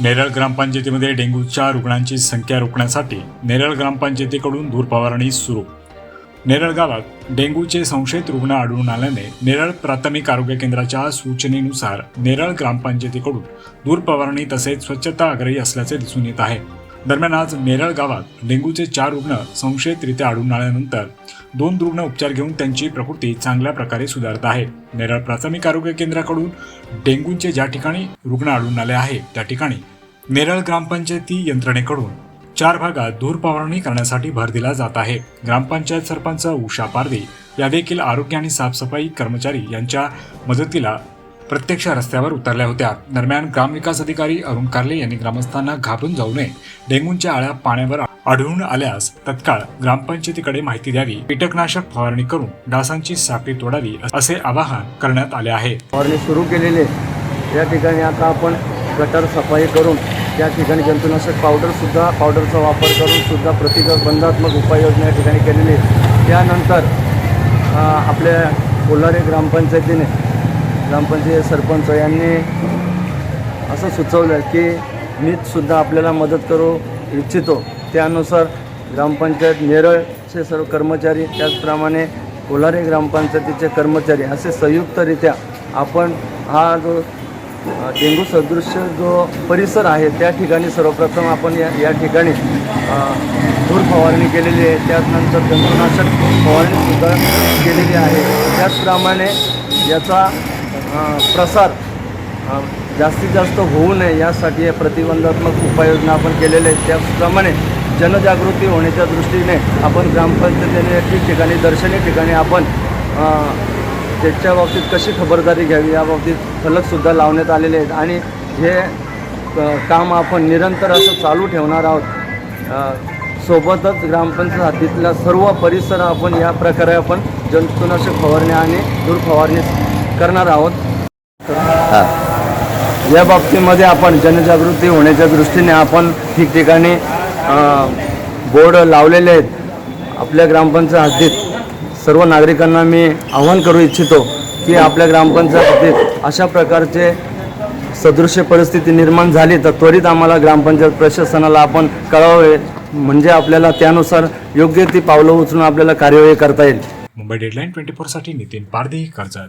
नेरळ ग्रामपंचायतीमध्ये डेंग्यूच्या रुग्णांची संख्या रोखण्यासाठी नेरळ ग्रामपंचायतीकडून धूरफवारणी सुरू. नेरळ गावात डेंग्यूचे संशयित रुग्ण आढळून आल्याने नेरळ प्राथमिक आरोग्य केंद्राच्या सूचनेनुसार नेरळ ग्रामपंचायतीकडून धूरफवारणी तसेच स्वच्छता आग्रही असल्याचे दिसून येत आहे. दरम्यान आज नेरळ गावात डेंग्यूचे चार रुग्ण संशयितरित्या आढळून आल्यानंतर दोन रुग्ण उपचार घेऊन त्यांची प्रकृती चांगल्या प्रकारे सुधारत आहे. नेरळ प्राथमिक आरोग्य केंद्राकडून डेंग्यूचे ज्या ठिकाणी रुग्ण आढळून आले आहे त्या ठिकाणी नेरळ ग्रामपंचायती यंत्रणेकडून चार भागात धूर फवारणी करण्यासाठी भर दिला जात आहे. ग्रामपंचायत सरपंच उषा पारदे या देखील आरोग्य आणि साफसफाई कर्मचारी यांच्या मदतीला प्रत्यक्ष रस्त्यावर उतरल्या होत्या. दरम्यान ग्रामविकास अधिकारी अरुण कार्ले यांनी ग्रामस्थांना घाबरून जाऊ नये. डेंग्यूच्या आळ्या पाण्यावर आढळून आल्यास तत्काळ ग्रामपंचायतीकडे माहिती द्यावी. कीटकनाशक फवारणी करून डासांची साखळी तोडावी असे आवाहन करण्यात आले आहे. फवारणी सुरू केलेले या ठिकाणी आता आपण गटर सफाई करून त्या ठिकाणी जंतुनाशक पावडरसुद्धा पावडरचा वापर करून सुद्धा प्रतिबंधात्मक उपाययोजना या ठिकाणी केलेली त्यानंतर आपल्या कोल्हारे ग्रामपंचायतीने ग्रामपंचायत सरपंच यांनी असं सुचवलं की मीसुद्धा आपल्याला मदत करू इच्छितो. त्यानुसार ग्रामपंचायत नेरळचे सर्व कर्मचारी त्याचप्रमाणे कोल्हारी ग्रामपंचायतीचे कर्मचारी असे संयुक्तरित्या आपण हा जो डेंगू सदृश जो परिसर आहे त्या ठिकाणी सर्वप्रथम आपण या या ठिकाणी धूर फवारणी केलेली आहे. त्यानंतर जंतुनाशक फवारणीसुद्धा केलेली आहे. त्याचप्रमाणे याचा प्रसार जास्तीत जास्त होऊ नये यासाठी हे प्रतिबंधात्मक उपाययोजना आपण केलेल्या आहेत. त्याचप्रमाणे जनजागृती होण्याच्या दृष्टीने आपण ग्रामपंचायतीने ठिकठिकाणी दर्शनी ठिकाणी आपण त्याच्या बाबतीत कशी खबरदारी घ्यावी या बाबतीत फलकसुद्धा लावण्यात आलेले आहेत. आणि हे काम आपण निरंतर असं चालू ठेवणार आहोत. सोबतच ग्रामपंचायत सर्व परिसर आपण या प्रकारे आपण जंतुनाशक फवारणी आणि धूर फवारणी करणार आहोत. या बाबतीमध्ये आपण जनजागृती होण्याच्या दृष्टीने आपण ठिकठिकाणी बोर्ड लावलेले आहेत. आपल्या ग्रामपंचायत हद्दीत. सर्व नागरिकांना मी आवाहन करू इच्छितो की आपल्या ग्रामपंचायत हद्दीत अशा प्रकारचे सदृश्य परिस्थिती निर्माण झाली तर त्वरित आम्हाला ग्रामपंचायत प्रशासनाला आपण कळवावे म्हणजे आपल्याला त्यानुसार योग्य ती पावलं उचलून आपल्याला कार्यवाही करता येईल. मुंबई डेडलाईन ट्वेंटी फोरसाठी नितीन पारदे कर्जत.